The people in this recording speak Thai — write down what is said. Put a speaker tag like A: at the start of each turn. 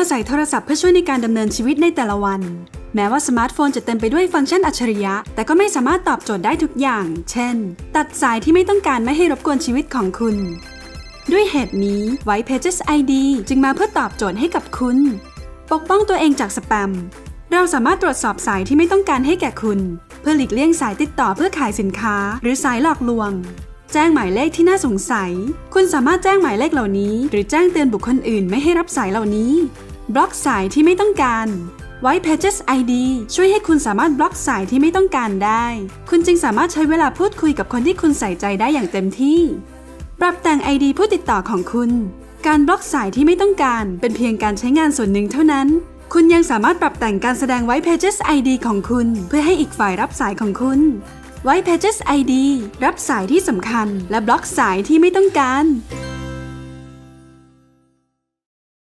A: อาศัยโทรศัพท์เพื่อช่วยในการดำเนินชีวิตในแต่ละวัน แม้ว่าสมาร์ทโฟนจะเต็มไปด้วยฟังก์ชันอัจฉริยะ แต่ก็ไม่สามารถตอบโจทย์ได้ทุกอย่าง เช่น ตัดสายที่ไม่ต้องการไม่ให้รบกวนชีวิตของคุณ ด้วยเหตุนี้ White Pages ID จึงมาเพื่อตอบโจทย์ให้กับคุณ ปกป้องตัวเองจากสแปม เราสามารถตรวจสอบสายที่ไม่ต้องการให้แก่คุณ เพื่อหลีกเลี่ยงสายติดต่อเพื่อขายสินค้า หรือสายหลอกลวงแจ้งหมายเลขที่น่าสงสัย คุณสามารถแจ้งหมายเลขเหล่านี้ หรือแจ้งเตือนบุคคลอื่นไม่ให้รับสายเหล่านี้ บล็อกสายที่ไม่ต้องการ White Pages ID ช่วยให้คุณสามารถบล็อกสายที่ไม่ต้องการได้ คุณจึงสามารถใช้เวลาพูดคุยกับคนที่คุณใส่ใจได้อย่างเต็มที่ ปรับแต่ง ID ผู้ติดต่อของคุณ การบล็อกสายที่ไม่ต้องการ เป็นเพียงการใช้งานส่วนหนึ่งเท่านั้น คุณยังสามารถปรับแต่งการแสดง White Pages ID ของคุณ เพื่อให้อีกฝ่ายรับสายของคุณ White Pages ID รับสายที่สำคัญ และบล็อกสายที่ไม่ต้องการ